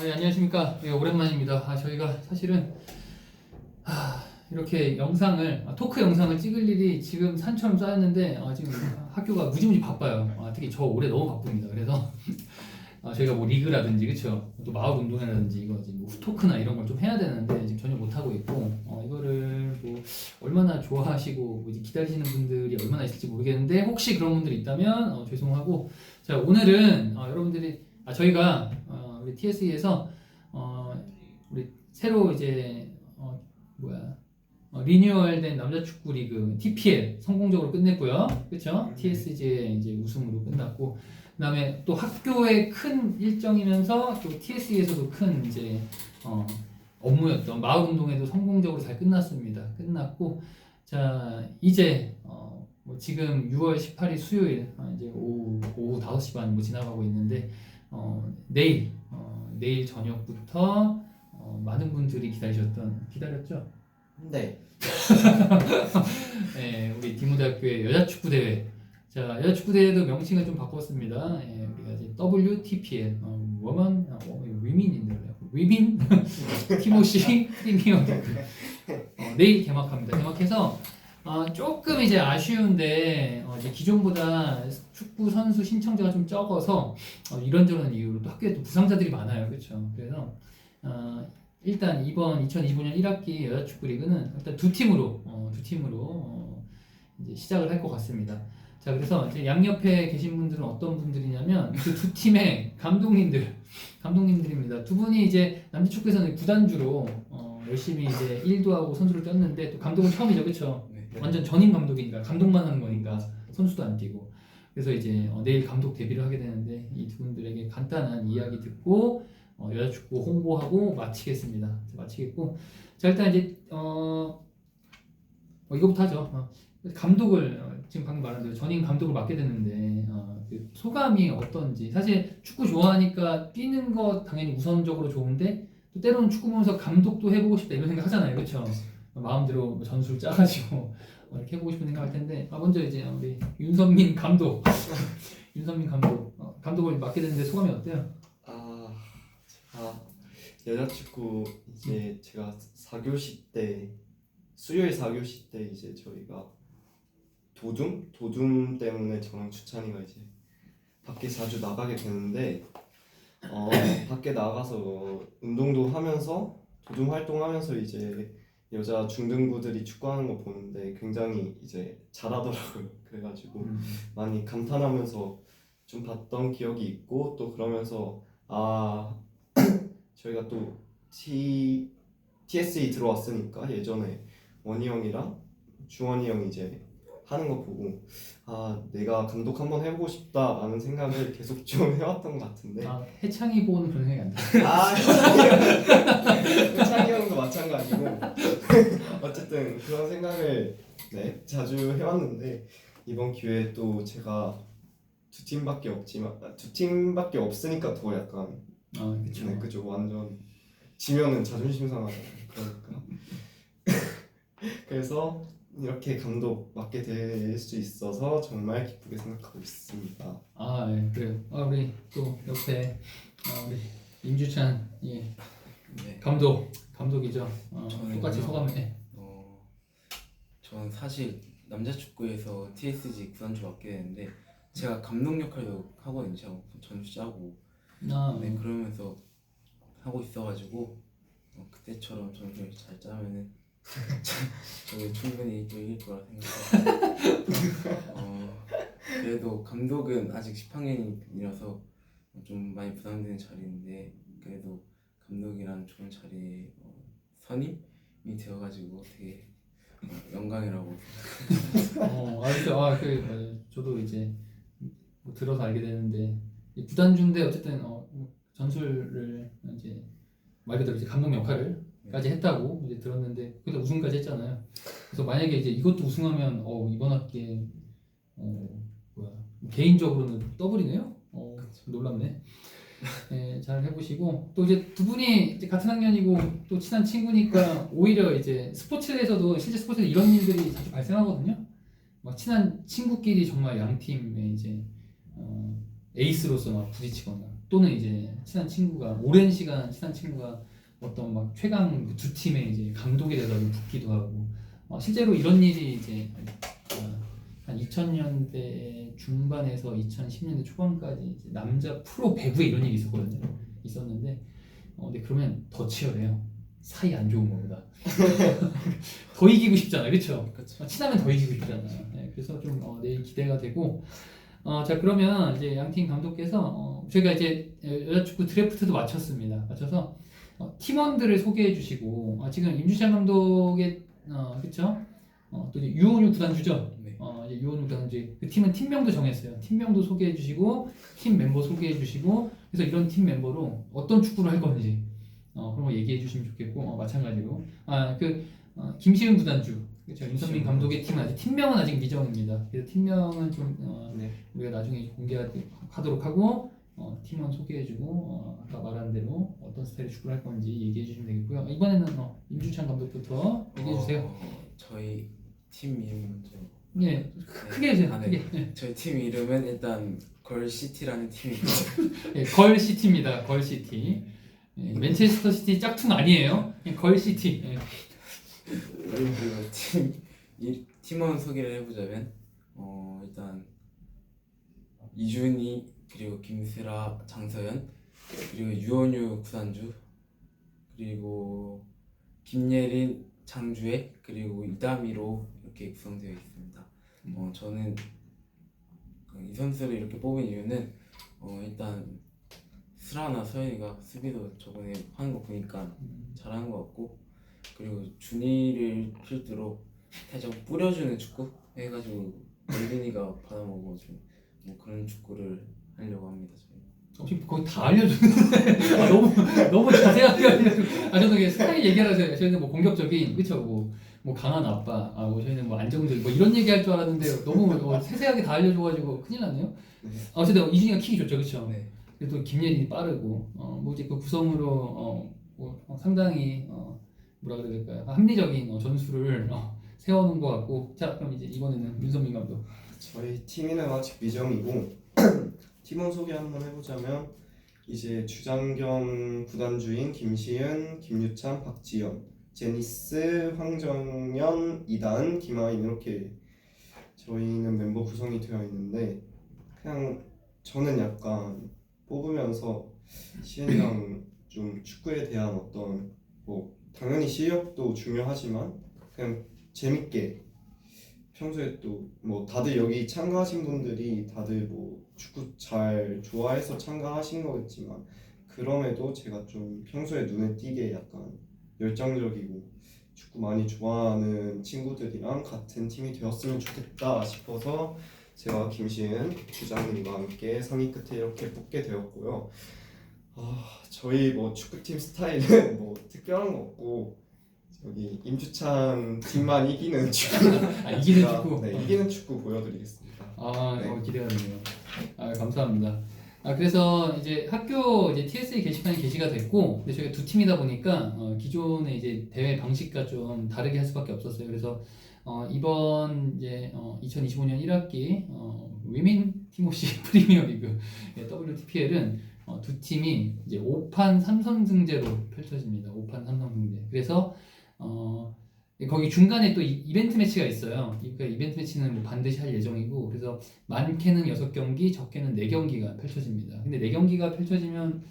아, 예, 안녕하십니까. 예, 오랜만입니다. 아, 저희가 사실은 아, 이렇게 영상을 아, 토크 영상을 찍을 일이 지금 산처럼 쌓였는데 아, 지금 학교가 무지무지 바빠요. 아, 특히 저 올해 너무 바쁩니다. 그래서 아, 저희가 뭐 리그라든지 그쵸 또 마을 운동회라든지 이거 뭐 후토크나 이런 걸 좀 해야 되는데 지금 전혀 못 하고 있고 어, 이거를 뭐 얼마나 좋아하시고 뭐 기다리시는 분들이 얼마나 있을지 모르겠는데 혹시 그런 분들 이 있다면 어, 죄송하고 자 오늘은 어, 여러분들이 아 저희가 어, 우리 TSE에서 어, 우리 새로 이제 어, 뭐야 어, 리뉴얼된 남자 축구 리그 TPL 성공적으로 끝냈고요, 그렇죠? TSG의 이제 우승으로 끝났고 그다음에 또 학교의 큰 일정이면서 또 TSE에서도 큰 이제 어, 업무였던 마을 운동회도 성공적으로 잘 끝났습니다. 끝났고 자 이제 어, 뭐 지금 6월 18일 수요일 어, 이제 오후 오후 5시 반 뭐 지나가고 있는데 어, 내일 어, 내일 저녁부터 어, 많은 분들이 기다리셨던 기다렸죠? 네. 네, 우리 디모대학교의 여자 축구 대회. 자, 여자 축구 대회도 명칭을 좀 바꿨습니다. 예, 우리가 이제 WTPL, 어, 워먼, 아, 워먼, 위민인데 위민 티모시 프리미어. 어, 내일 개막합니다. 개막해서 어, 조금 이제 아쉬운데 어, 이제 기존보다 축구 선수 신청자가 좀 적어서 어, 이런저런 이유로 또 학교에 또 부상자들이 많아요, 그렇죠? 그래서 어, 일단 이번 2025년 1학기 여자 축구 리그는 일단 두 팀으로 어, 두 팀으로 어, 이제 시작을 할 것 같습니다. 자 그래서 이제 양옆에 계신 분들은 어떤 분들이냐면 그 두 팀의 감독님들 감독님들입니다. 두 분이 이제 남자 축구에서는 구단주로 어, 열심히 이제 일도 하고 선수를 떴는데 또 감독은 처음이죠, 그렇죠? 네. 완전 전임 감독이니까 감독만 하는 거니까 선수도 안 뛰고 그래서 이제 어, 내일 감독 데뷔를 하게 되는데 이 두 분들에게 간단한 이야기 듣고 어, 여자 축구 홍보하고 마치겠습니다. 자, 마치겠고 자 일단 이제 어, 어, 이거부터 하죠. 어, 감독을 어, 지금 방금 말한 대로 전임 감독을 맡게 됐는데 어, 그 소감이 어떤지 사실 축구 좋아하니까 뛰는 거 당연히 우선적으로 좋은데 또 때로는 축구 보면서 감독도 해보고 싶다 이런 생각 하잖아요, 그렇죠? 마음대로 뭐 전술 짜가지고 어, 이렇게 해보고 싶은 생각 할 텐데 아, 먼저 이제 우리 윤선민 감독 윤선민 감독 어, 감독을 맡게 됐는데 소감이 어때요? 아, 제가 여자축구 이제 제가 4교시 때 수요일 4교시 때 이제 저희가 도둠 도둠 때문에 저랑 주찬이가 이제 밖에 자주 나가게 되는데 어 밖에 나가서 운동도 하면서 도둠 활동하면서 이제 여자 중등부들이 축구하는 거 보는데 굉장히 이제 잘하더라고요. 그래가지고 많이 감탄하면서 좀 봤던 기억이 있고 또 그러면서 아 저희가 또 T TSE 들어왔으니까 예전에 원희 형이랑 주원이 형이 이제 하는 거 보고 아 내가 감독 한번 해보고 싶다라는 생각을 계속 좀 해왔던 것 같은데 아, 해창이 보는 그런 생각이 안 들어요. 아 창이 형도 마찬가지고 어쨌든 그런 생각을 네 자주 해왔는데 이번 기회에 또 제가 두 팀밖에 없지만 아, 두 팀밖에 없으니까 더 약간 아, 그렇죠. 네, 그죠 완전 지면은 자존심 상하잖아요 그러니까 그래서 이렇게 감독 맡게 될 수 있어서 정말 기쁘게 생각하고 있습니다 아, 예, 그래요. 아, 우리 또 옆에 아, 우리 임주찬 예, 네. 감독 감독이죠. 어, 저는요. 똑같이 소감을 해. 어, 전 사실 남자 축구에서 TSG 구단주 맡게 되는데 제가 감독 역할도 하거든요. 제가 전수 짜고 아, 네 그러면서 하고 있어가지고 어, 그때처럼 전술 잘 짜면은 저희 충분히 또 이길 거라 생각해요. 어, 그래도 감독은 아직 10학년이라서 좀 많이 부담되는 자리인데 그래도 감독이란 좋은 자리에 어, 선임이 되어가지고 되게 어, 영광이라고 어, 아, 그, 아, 그, 어, 저도 이제 뭐 들어서 알게 되는데 이 구단주인데 어쨌든 어, 전술을 이제 말 그대로 이제 감독 역할을까지 했다고 이제 들었는데 그때 우승까지 했잖아요. 그래서 만약에 이제 이것도 우승하면 어 이번 학기에 어 뭐야 개인적으로는 더블이네요. 어 놀랍네. 네, 잘 해보시고 또 이제 두 분이 이제 같은 학년이고 또 친한 친구니까 오히려 이제 스포츠에서도 실제 스포츠에서 이런 일들이 자주 발생하거든요. 막 친한 친구끼리 정말 양 팀의 이제 어, 에이스로서 막 부딪히거나 또는 이제 친한 친구가 오랜 시간 친한 친구가 어떤 막 최강 두 팀의 이제 감독이 돼서 붙기도 하고 어, 실제로 이런 일이 이제 어, 한 2000년대 중반에서 2010년대 초반까지 남자 프로 배구에 이런 일이 있었거든요. 있었는데 어, 근데 그러면 더 치열해요. 사이 안 좋은 거보다 더 이기고 싶잖아요, 그렇죠? 친하면 더 이기고 싶잖아요. 네, 그래서 좀 어, 내일 기대가 되고 어, 자 그러면 이제 양팀 감독께서 어, 저희가 이제 여자축구 드래프트도 마쳤습니다. 마쳐서 어, 팀원들을 소개해 주시고 아, 지금 임주찬 감독의 어, 그렇죠? 어, 또 이제 유원유 구단주죠. 네. 어, 이제 유원유 구단주 그 팀은 팀명도 정했어요. 팀명도 소개해 주시고 팀 멤버 소개해 주시고 그래서 이런 팀 멤버로 어떤 축구를 할 건지 어, 그런 거 얘기해 주시면 좋겠고 어, 마찬가지로 아그 어, 김시은 구단주 그렇죠. 윤선민 감독의 팀은 아직 팀명은 아직 미정입니다. 그래서 팀명은 좀 어, 네. 우리가 나중에 공개하도록 하고 어, 팀원 소개해주고 어, 아까 말한 대로 어떤 스타일의 축구를 할 건지 얘기해 주시면 되겠고요. 이번에는 어, 임주찬 감독부터 얘기해 주세요. 어, 저희 팀 이름 좀 예, 크- 크게 해주세요. 아, 네. 크게. 예. 저희 팀 이름은 일단 걸시티라는 팀이고 예, 걸시티입니다. 걸시티. 예, 맨체스터 시티 짝퉁 아니에요. 예, 걸시티. 예. 그리고 팀 이, 팀원 소개를 해보자면 어 일단 이준이 그리고 김슬아 장서연 그리고 유원유 구단주 그리고 김예린 장주혜 그리고 이다미로 이렇게 구성되어 있습니다. 어 저는 그이 선수를 이렇게 뽑은 이유는 어 일단 슬아나 서연이가 수비도 저번에 하는 거 보니까 잘하는 것 같고 그리고 준이를 필두로 살짝 뿌려주는 축구 해가지고 예빈이가 받아먹어주는 뭐 그런 축구를 하려고 합니다 저희. 거의 다 알려주는데 아, 너무 너무 자세하게 알려주. 아 저는 스타일 얘기하라서 저희는 뭐 공격적인 그쵸 뭐, 뭐 강한 아빠, 아, 뭐 저희는 뭐 안정적인 뭐 이런 얘기할 줄 알았는데 너무 뭐 세세하게 다 알려줘가지고 큰일 났네요. 네. 아, 어쨌든 이준이가 킥이 좋죠, 그쵸? 네. 그리고 또 김예린이 빠르고 어, 뭐 이제 그 구성으로 어, 뭐, 어, 상당히 어, 뭐라 그래야 될까요? 합리적인 어, 전술을 어, 세워놓은 것 같고 자 그럼 이제 이번에는 윤선민 감독. 저희 팀이는 아직 미정이고 팀원 소개 한번 해보자면 이제 주장경 구단주인 김시은, 김유찬, 박지연, 제니스, 황정연, 이단, 김하인 이렇게 저희는 멤버 구성이 되어 있는데 그냥 저는 약간 뽑으면서 시은이랑 좀 축구에 대한 어떤 뭐 당연히 실력도 중요하지만 그냥 재밌게 평소에 또 뭐 다들 여기 참가하신 분들이 다들 뭐 축구 잘 좋아해서 참가하신 거겠지만 그럼에도 제가 좀 평소에 눈에 띄게 약간 열정적이고 축구 많이 좋아하는 친구들이랑 같은 팀이 되었으면 좋겠다 싶어서 제가 김시은 주장님과 함께 상의 끝에 이렇게 뽑게 되었고요. 아, 저희 뭐 축구팀 스타일은 뭐 특별한 거 없고 저기 임주찬 팀만 이기는 축구 아 이기는 제가, 축구. 네, 이기는 축구 보여드리겠습니다. 아, 네. 어, 기대가 되네요. 아, 감사합니다. 아, 그래서 이제 학교 이제 TSA 게시판이 게시가 됐고, 근데 저희가 두 팀이다 보니까 어, 기존의 이제 대회 방식과 좀 다르게 할 수밖에 없었어요. 그래서 어, 이번 이제 어, 2025년 1학기 어, 위민 티모시 프리미어 리그 예, WTPL은 어, 두 팀이 이제 5판 3선승제로 펼쳐집니다. 5판 3선승제. 그래서 어, 거기 중간에 또 이- 이벤트 매치가 있어요. 그러니까 이벤트 매치는 뭐 반드시 할 예정이고 그래서 많게는 6경기, 적게는 4경기가 펼쳐집니다. 근데 4경기가 펼쳐지면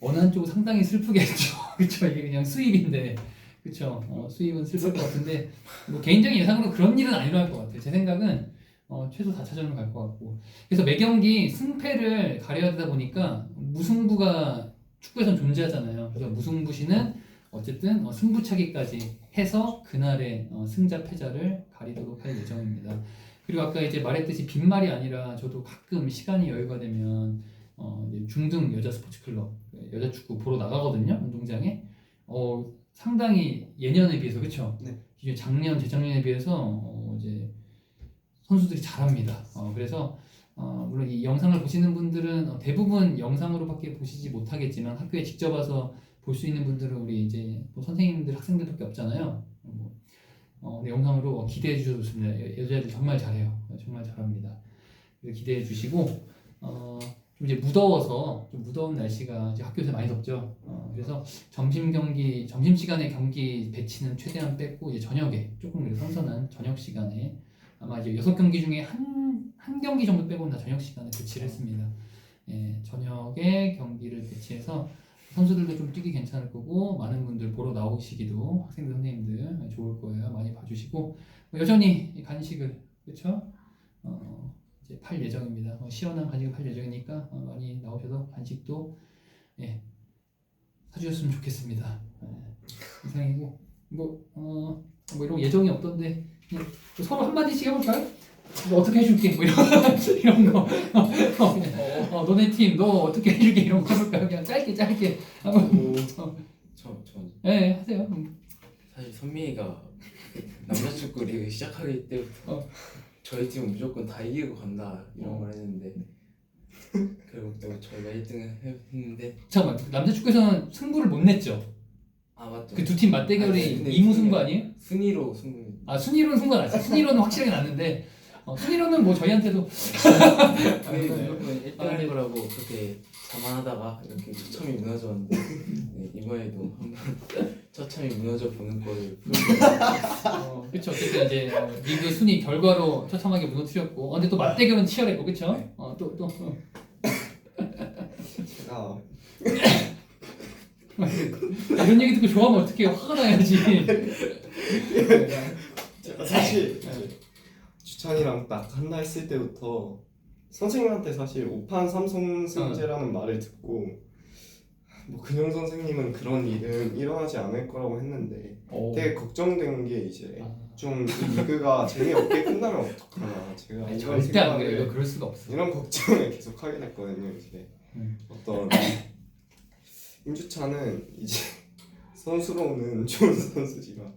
어느 한쪽은 상당히 슬프겠죠. 그쵸? 이게 그냥 수입인데. 그쵸? 어, 수입은 슬플 것 같은데 뭐 개인적인 예상으로 그런 일은 안 일어날 것 같아요. 제 생각은 어, 최소 4차전을 갈것 같고 그래서 매 경기 승패를 가려야 되다 보니까 무승부가 축구에선 존재하잖아요. 그래서 무승부 시는 어쨌든 어, 승부차기까지 해서 그날의 어, 승자 패자를 가리도록 할 예정입니다. 그리고 아까 이제 말했듯이 빈말이 아니라 저도 가끔 시간이 여유가 되면 어, 이제 중등 여자 스포츠 클럽 그 여자 축구 보러 나가거든요 운동장에 어, 상당히 예년에 비해서 그렇죠? 네. 기존 작년 재작년에 비해서 어, 이제 선수들이 잘합니다. 어, 그래서 어, 물론 이 영상을 보시는 분들은 어, 대부분 영상으로밖에 보시지 못하겠지만 학교에 직접 와서 볼 수 있는 분들은 우리 이제 뭐 선생님들 학생들밖에 없잖아요. 뭐, 어, 근데 영상으로 어, 기대해 주셔도 좋습니다. 여- 여자애들 정말 잘해요. 어, 정말 잘합니다. 기대해 주시고 어, 좀 이제 무더워서 좀 무더운 날씨가 이제 학교에서 많이 덥죠. 어, 그래서 점심 경기 점심 시간에 경기 배치는 최대한 뺐고 이제 저녁에 조금 선선한 저녁 시간에 아마 이제 여섯 경기 중에 한 한 경기 정도 빼고는 다 저녁 시간에 배치를 했습니다. 예, 저녁에 경기를 배치해서 선수들도 좀 뛰기 괜찮을 거고 많은 분들 보러 나오시기도 학생들 선생님들 좋을 거예요. 많이 봐주시고 뭐 여전히 이 간식을 그렇죠? 어, 이제 팔 예정입니다. 어, 시원한 간식을 팔 예정이니까 어, 많이 나오셔서 간식도 예, 사주셨으면 좋겠습니다. 예, 이상이고 뭐, 어, 뭐 이런 예정이 없던데 서로 한 마디씩 해볼까요? 뭐 어떻게 해줄게 뭐 이런 이런 거 어, 어, 어, 너네 팀 너 어떻게 해줄게 이런 거 해볼까요? 그냥 짧게 짧게 한번 저, 저예 하세요. 음. 사실 선민이가 남자 축구 리그 시작하기 때부터 어. 저희 팀은 무조건 다 이기고 간다 이런 어. 걸 했는데 결국 또 저희가 1등을 했는데 잠깐만 남자 축구에서는 승부를 못 냈죠. 아 맞죠 그 두 팀 맞대결이 아니, 근데 이무 승리- 승부 아니에요? 순위로 승부 아 순위로는 승부가 났어. 순위로는 확실하게 났는데 어, 순위로는 뭐 저희한테도 저희 무조건 1등 아, 할 네. 거라고 그렇게 자만하다가 이렇게 처참히 무너졌는데 네, 이번에도 한번 처참히 무너져 보는 거를 어, 그쵸 어쨌든 이제 어, 리그 순위 결과로 처참하게 무너뜨렸고 어, 근데 또 맞대결은 치열했고 그쵸? 네. 어, 또 또. 어. 제가 이런 얘기 듣고 좋아하면 어떻게 화가 나야지. 제가 사실 네. 주찬이랑 딱 한다 했을 때부터 선생님한테 사실 오판 삼성승제라는 말을 듣고 뭐 근영 선생님은 그런 일은 일어나지 않을 거라고 했는데 오. 되게 걱정된 게 이제 아, 좀이 리그가 재미없게 끝나면 어떡하나 제가 아니, 이런 절대 안 생각을 그래요. 그럴 수가 없어. 이런 걱정을 계속 하게 됐거든요. 이제 음. 어떤 임주찬은 이제 선수로는 좋은 선수지만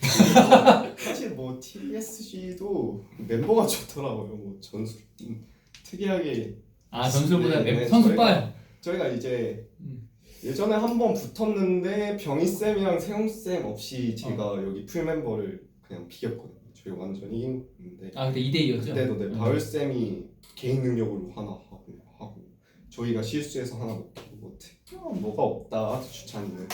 사실 뭐 TSG도 멤버가 좋더라고요. 뭐 전술 음, 특이하게 아 전술보다 네, 맵- 네, 선수빨. 저희가 이제 음. 예전에 한 번 붙었는데 병희 쌤이랑 세용 쌤 없이 제가 어. 여기 풀 멤버를 그냥 비겼거든요. 저희 완전히 이겼는데 아 그때 2대 2였죠. 그때도 네, 바울 쌤이 개인 능력으로 하나 저희가 실수해서 하나 먹히고 뭐 특별한 뭐가 없다 주찬이는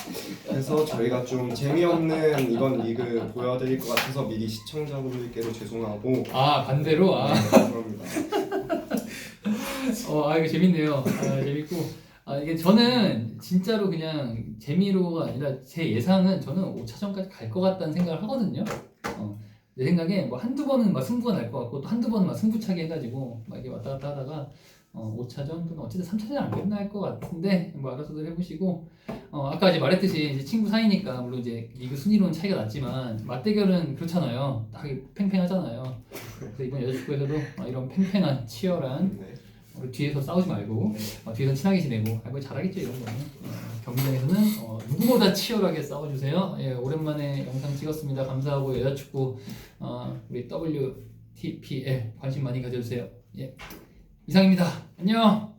그래서 저희가 좀 재미없는 이번 리그 보여드릴 것 같아서 미리 시청자분들께도 죄송하고 아 반대로 아. 네, 죄송합니다. 어, 아 이거 재밌네요. 아, 재밌고. 아 이게 저는 진짜로 그냥 재미로가 아니라 제 예상은 저는 5차전까지 갈 것 같다는 생각을 하거든요. 어, 내 생각에 뭐 한두 번은 막 승부가 날 것 같고 또 한두 번은 막 승부차기 해가지고 막 이렇게 왔다 갔다 하다가 어, 5차전 또는 어쨌든 3차전 안 끝날 것 같은데 뭐 알아서들 해보시고 어, 아까 이제 말했듯이 이제 친구 사이니까 물론 이제 리그 순위로는 차이가 났지만 맞대결은 그렇잖아요. 다 팽팽하잖아요. 그래서 이번 여자축구에서도 어, 이런 팽팽한 치열한 네. 우리 뒤에서 싸우지 말고 어, 뒤에서 친하게 지내고 아, 뭐 잘하겠죠 이런 거는 어, 경기장에서는 어, 누구보다 치열하게 싸워주세요 예, 오랜만에 영상 찍었습니다 감사하고 여자축구 어, 우리 WTPL 관심 많이 가져주세요 예, 이상입니다. 안녕